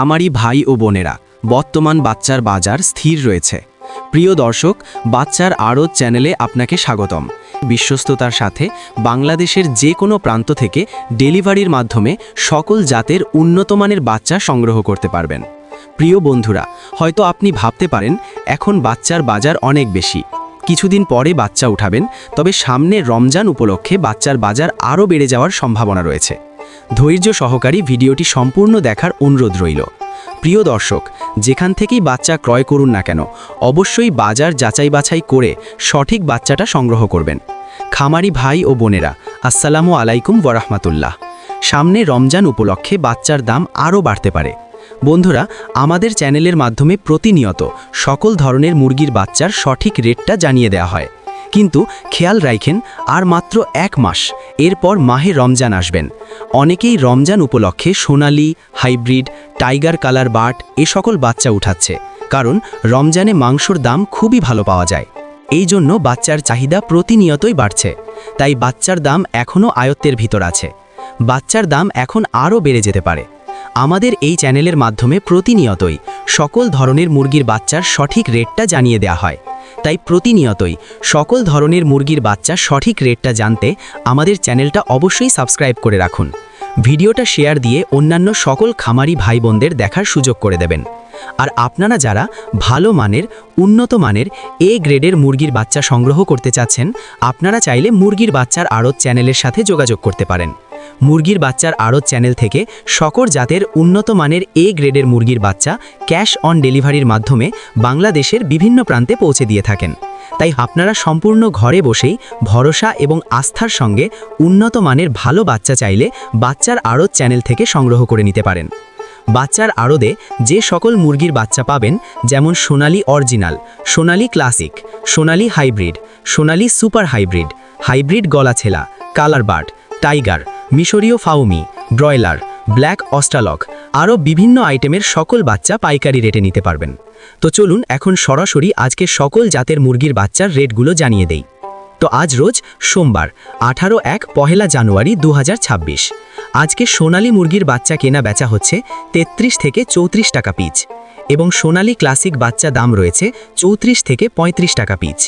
খামারি ভাই ও বোনেরা, বর্তমান বাচ্চার বাজার স্থির রয়েছে। প্রিয় দর্শক, বাচ্চার আরও চ্যানেলে আপনাকে স্বাগতম। বিশ্বস্ততার সাথে বাংলাদেশের যে কোনো প্রান্ত থেকে ডেলিভারির মাধ্যমে সকল জাতের উন্নতমানের বাচ্চা সংগ্রহ করতে পারবেন। প্রিয় বন্ধুরা, হয়তো আপনি ভাবতে পারেন, এখন বাচ্চার বাজার অনেক বেশি। কিছুদিন পরে বাচ্চা উঠাবেন, তবে সামনে রমজান উপলক্ষে বাচ্চার বাজার আরও বেড়ে যাওয়ার সম্ভাবনা রয়েছে। ধৈর্য সহকারী ভিডিওটি সম্পূর্ণ দেখার অনুরোধ রইল। প্রিয় দর্শক, যেখান থেকেই বাচ্চা ক্রয় করুন না কেন, অবশ্যই বাজার যাচাই বাছাই করে সঠিক বাচ্চাটা সংগ্রহ করবেন। খামারি ভাই ও বোনেরা, আসসালামু আলাইকুম ওরহমাতুল্লাহ সামনে রমজান উপলক্ষে বাচ্চার দাম আরও বাড়তে পারে। বন্ধুরা, আমাদের চ্যানেলের মাধ্যমে প্রতিনিয়ত সকল ধরনের মুরগির বাচ্চার সঠিক রেটটা জানিয়ে দেয়া হয়। কিন্তু খেয়াল রাখেন আর মাত্র এক মাস এরপর মাহে রমজান আসবেন। অনেকেই রমজান উপলক্ষে Sonali, hybrid, tiger colour but এ সকল বাচ্চা উঠাচ্ছে, কারণ রমজানে মাংসর দাম খুবই ভালো পাওয়া যায়। এই জন্য বাচ্চার চাহিদা প্রতিনিয়তই বাড়ছে, তাই বাচ্চার দাম এখনও আয়ত্তের ভিতর আছে। বাচ্চার দাম এখন আরও বেড়ে যেতে পারে। আমাদের এই চ্যানেলের মাধ্যমে প্রতিনিয়তই সকল ধরনের মুরগির বাচ্চার সঠিক রেটটা জানিয়ে দেওয়া হয়। তাই প্রতিনিয়তই সকল ধরনের মুরগির বাচ্চা সঠিক রেটটা জানতে আমাদের চ্যানেলটা অবশ্যই সাবস্ক্রাইব করে রাখুন। ভিডিওটা শেয়ার দিয়ে অন্যান্য সকল খামারি ভাই বোনদের দেখার সুযোগ করে দেবেন। আর আপনারা যারা ভালো মানের, উন্নত মানের, এ গ্রেডের মুরগির বাচ্চা সংগ্রহ করতে চাচ্ছেন, আপনারা চাইলে মুরগির বাচ্চার আড়ত চ্যানেলের সাথে যোগাযোগ করতে পারেন। মুরগির বাচ্চার আড়ত চ্যানেল থেকে সকর জাতের উন্নত মানের এ গ্রেডের মুরগির বাচ্চা ক্যাশ অন ডেলিভারির মাধ্যমে বাংলাদেশের বিভিন্ন প্রান্তে পৌঁছে দিয়ে থাকেন। তাই আপনারা সম্পূর্ণ ঘরে বসেই ভরসা এবং আস্থার সঙ্গে উন্নত মানের ভালো বাচ্চা চাইলে বাচ্চার আড়ত চ্যানেল থেকে সংগ্রহ করে নিতে পারেন। বাচ্চার আড়দে যে সকল মুরগির বাচ্চা পাবেন, যেমন Sonali original, Sonali classic, Sonali hybrid, Sonali super hybrid hybrid গলাছেলা colour bird tiger মিশরীয় ফাউমি, ব্রয়লার, ব্ল্যাক অস্টালক আরও বিভিন্ন আইটেমের সকল বাচ্চা পাইকারি রেটে নিতে পারবেন। তো চলুন এখন সরাসরি আজকে সকল জাতের মুরগির বাচ্চার রেটগুলো জানিয়ে দেই। তো আজ রোজ সোমবার, আঠারো এক পহেলা জানুয়ারি দু হাজার ছাব্বিশ। আজকে সোনালী মুরগির বাচ্চা কেনা বেচা হচ্ছে ৩৩ থেকে চৌত্রিশ টাকা পিচ এবং সোনালী ক্লাসিক বাচ্চা দাম রয়েছে চৌত্রিশ থেকে ৩৫ টাকা পিচ।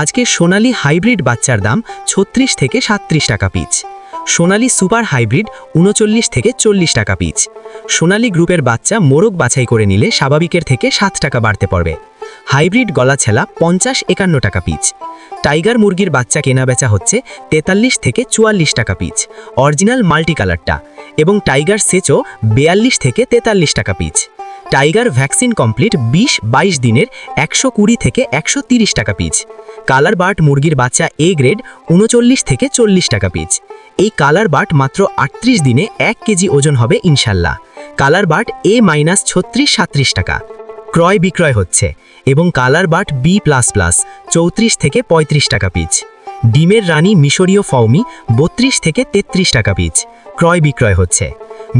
আজকে সোনালী হাইব্রিড বাচ্চার দাম ছত্রিশ থেকে সাত্রিশ টাকা পিচ। সোনালী সুপার হাইব্রিড উনচল্লিশ থেকে চল্লিশ টাকা পিচ। সোনালি গ্রুপের বাচ্চা মোরগ বাছাই করে নিলে স্বাভাবিকের থেকে সাত টাকা বাড়তে পড়বে হাইব্রিড গলা ছেলা পঞ্চাশ একান্ন টাকা পিচ। টাইগার মুরগির বাচ্চা কেনা বেচা হচ্ছে তেতাল্লিশ থেকে চুয়াল্লিশ টাকা পিচ। অরিজিনাল মাল্টি কালারটা এবং টাইগার সেচও বেয়াল্লিশ থেকে তেতাল্লিশ টাকা পিচ। টাইগার ভ্যাকসিন কমপ্লিট বিশ বাইশ দিনের একশো কুড়ি থেকে একশো টাকা পিচ। কালার বার্ট মুরগির বাচ্চা এ গ্রেড উনচল্লিশ থেকে চল্লিশ টাকা পিচ। এই কালার বার্ট মাত্র আটত্রিশ দিনে এক কেজি ওজন হবে ইনশাল্লাহ। কালার বার্ট এ মাইনাস ছত্রিশ সাত্রিশ টাকা। ক্রয় বিক্রয় হচ্ছে এবং colour but B plus plus চৌত্রিশ থেকে ৩৫ টাকা পিচ। ডিমের রানী মিশরীয় ফাউমি বত্রিশ থেকে ৩৩ টাকা পিচ। ক্রয় বিক্রয় হচ্ছে।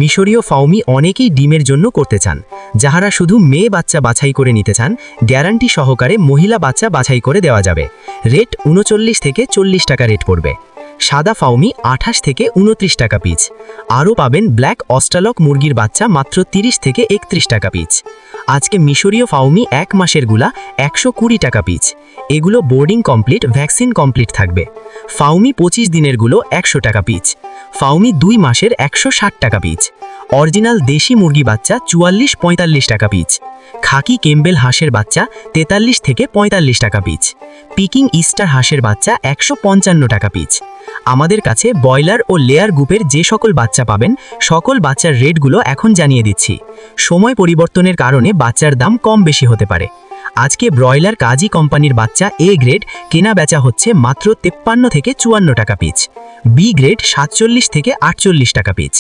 মিশরীয় ফাউমি অনেকেই ডিমের জন্য করতে চান। যাহারা শুধু মেয়ে বাচ্চা বাছাই করে নিতে চান, গ্যারান্টি সহকারে মহিলা বাচ্চা বাছাই করে দেওয়া যাবে। রেট উনচল্লিশ থেকে চল্লিশ টাকা রেট পড়বে। সাদা ফাউমি আঠাশ থেকে উনত্রিশ টাকা পিচ আরও পাবেন ব্ল্যাক অস্টালক মুরগির বাচ্চা মাত্র 30 থেকে একত্রিশ টাকা পিচ আজকে মিশরীয় ফাউমি এক মাসেরগুলা একশো কুড়ি টাকা পিচ এগুলো বোর্ডিং কমপ্লিট, ভ্যাকসিন কমপ্লিট থাকবে। ফাউমি পঁচিশ দিনেরগুলো একশো টাকা পিচ ফাউমি দুই মাসের একশো ষাট টাকা পিচ অরিজিনাল দেশি মুরগি বাচ্চা চুয়াল্লিশ পঁয়তাল্লিশ টাকা পিচ খাকি কেম্বেল হাঁসের বাচ্চা তেতাল্লিশ থেকে পঁয়তাল্লিশ টাকা পিচ পিকিং ইস্টার হাঁসের বাচ্চা একশো পঞ্চান্ন টাকা পিচ আমাদের কাছে ব্রয়লার ও লেয়ার গ্রুপের যে সকল বাচ্চা পাবেন, সকল বাচ্চার রেটগুলো এখন জানিয়ে দিচ্ছি। সময় পরিবর্তনের কারণে বাচ্চার দাম কম বেশি হতে পারে। আজকে ব্রয়লার কাজী কোম্পানির বাচ্চা এ গ্রেড, কেনা বেচা হচ্ছে মাত্র তেপ্পান্ন থেকে চুয়ান্ন টাকা পিচ। বি গ্রেড, সাতচল্লিশ থেকে আটচল্লিশ টাকা পিচ।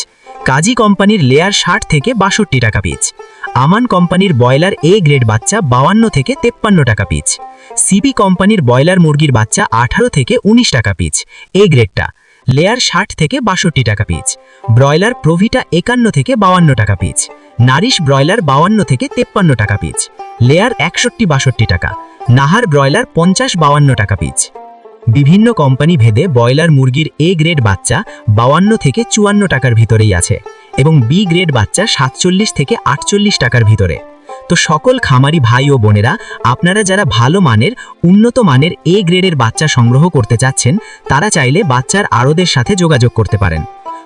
কাজী কোম্পানির লেয়ার ষাট থেকে বাষট্টি টাকা পিচ। আমান কোম্পানির ব্রয়লার এ গ্রেড বাচ্চা বাউান্ন থেকে তেপ্পান্ন টাকা পিচ। সিপি কোম্পানির ব্রয়লার মুরগির বাচ্চা আঠারো থেকে ১৯ টাকা পিচ। এ গ্রেডটা লেয়ার ষাট থেকে বাষট্টি টাকা পিচ, ব্রয়লার প্রভিটা একান্ন থেকে বাউান্ন টাকা পিচ, নারিশ ব্রয়লার বাউান্ন থেকে তেপ্পান্ন টাকা পিচ, লেয়ার একষট্টি বাষট্টি টাকা, নাহার ব্রয়লার পঞ্চাশ বাউান্ন টাকা পিচ। বিভিন্ন কোম্পানি ভেদে ব্রয়লার মুরগির এ গ্রেড বাচ্চা বাউান্ন থেকে চুয়ান্ন টাকার ভিতরেই আছে এবং বি গ্রেড বাচ্চা সাতচল্লিশ থেকে আটচল্লিশ টাকার ভিতরে। তো সকল খামারি ভাই ও বোনেরা, আপনারা যারা ভালো মানের, উন্নত মানের এ গ্রেডের বাচ্চা সংগ্রহ করতে চাচ্ছেন, তারা চাইলে বাচ্চার আড়দের সাথে যোগাযোগ করতে পারেন।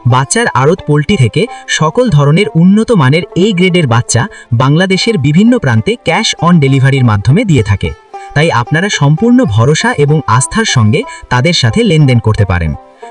বাচ্চার আড়ত পোলট্রি থেকে সকল ধরনের উন্নত মানের এ গ্রেডের বাচ্চা বাংলাদেশের বিভিন্ন প্রান্তে ক্যাশ অন ডেলিভারির মাধ্যমে দিয়ে থাকে। তাই আপনারা সম্পূর্ণ ভরসা এবং আস্থার সঙ্গে তাদের সাথে লেনদেন করতে পারেন।